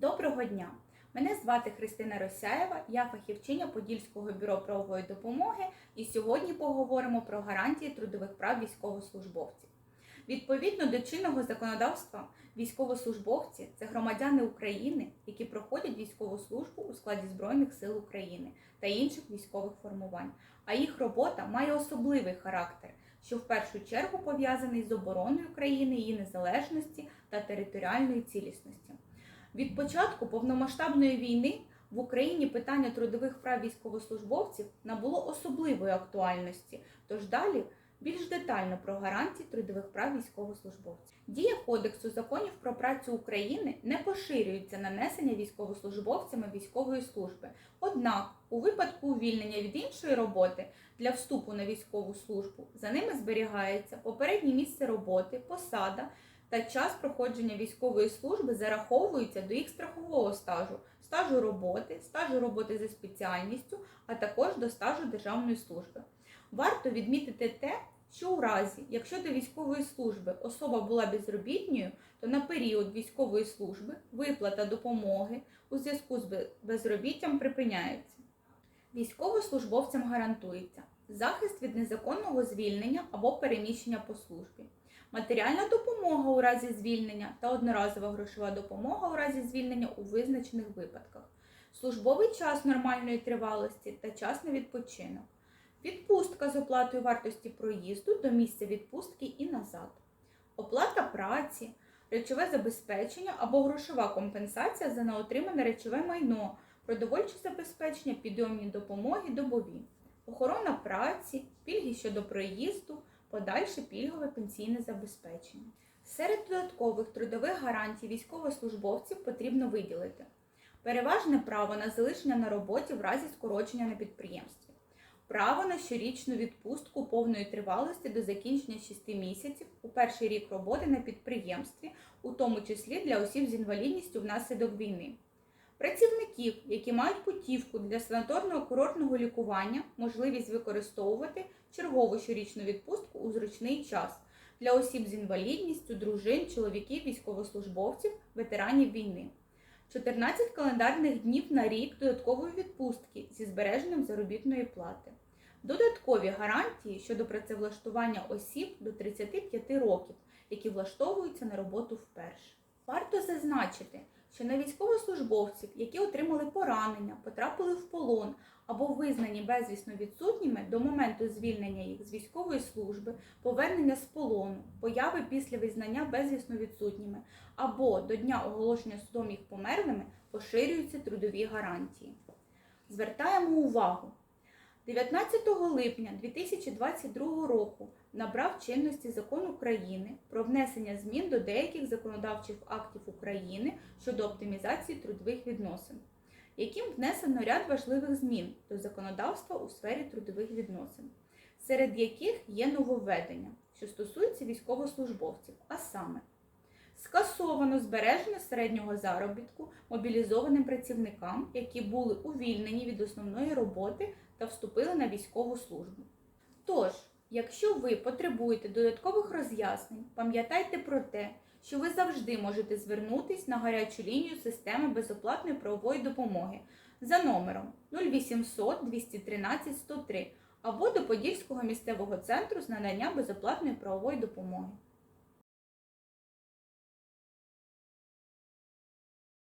Доброго дня! Мене звати Христина Росяєва, я фахівчиня Подільського бюро правової допомоги, і сьогодні поговоримо про гарантії трудових прав військовослужбовців. Відповідно до чинного законодавства, військовослужбовці це громадяни України, які проходять військову службу у складі Збройних сил України та інших військових формувань. А їх робота має особливий характер, що в першу чергу пов'язаний з обороною країни, її незалежності та територіальної цілісності. Від початку повномасштабної війни в Україні питання трудових прав військовослужбовців набуло особливої актуальності. Тож далі більш детально про гарантії трудових прав військовослужбовців. Дія Кодексу законів про працю України не поширюється на несення військовослужбовцями військової служби. Однак, у випадку увільнення від іншої роботи для вступу на військову службу за ними зберігається попереднє місце роботи, посада та час проходження військової служби зараховуються до їх страхового стажу, стажу роботи, стажу роботи за спеціальністю, а також до стажу державної служби. Варто відмітити те, що у разі, якщо до військової служби особа була безробітною, то на період військової служби виплата допомоги у зв'язку з безробіттям припиняється. Військовослужбовцям гарантується захист від незаконного звільнення або переміщення по службі, матеріальна допомога у разі звільнення та одноразова грошова допомога у разі звільнення у визначених випадках, службовий час нормальної тривалості та час на відпочинок, відпустка з оплатою вартості проїзду до місця відпустки і назад, оплата праці, речове забезпечення або грошова компенсація за неотримане речове майно, продовольче забезпечення, підйомні допомоги добові, охорона праці, пільги щодо проїзду, подальше пільгове пенсійне забезпечення. Серед додаткових трудових гарантій військовослужбовців потрібно виділити переважне право на залишення на роботі в разі скорочення на підприємстві, право на щорічну відпустку повної тривалості до закінчення 6 місяців у перший рік роботи на підприємстві, у тому числі для осіб з інвалідністю внаслідок війни. Працівників, які мають путівку для санаторного курортного лікування, можливість використовувати чергову щорічну відпустку у зручний час для осіб з інвалідністю, дружин, чоловіків, військовослужбовців, ветеранів війни. 14 календарних днів на рік додаткової відпустки зі збереженням заробітної плати. Додаткові гарантії щодо працевлаштування осіб до 35 років, які влаштовуються на роботу вперше. Варто зазначити, що на військовослужбовців, які отримали поранення, потрапили в полон або визнані безвісно відсутніми до моменту звільнення їх з військової служби, повернення з полону, появи після визнання безвісно відсутніми або до дня оголошення судом їх померлими, поширюються трудові гарантії. Звертаємо увагу. 19 липня 2022 року набрав чинності закон України про внесення змін до деяких законодавчих актів України щодо оптимізації трудових відносин, яким внесено ряд важливих змін до законодавства у сфері трудових відносин, серед яких є нововведення, що стосуються військовослужбовців, а саме Скасовано збереження середнього заробітку мобілізованим працівникам, які були увільнені від основної роботи та вступили на військову службу. Тож, якщо ви потребуєте додаткових роз'яснень, пам'ятайте про те, що ви завжди можете звернутись на гарячу лінію системи безоплатної правової допомоги за номером 0800 213 103 або до Подільського місцевого центру з надання безоплатної правової допомоги.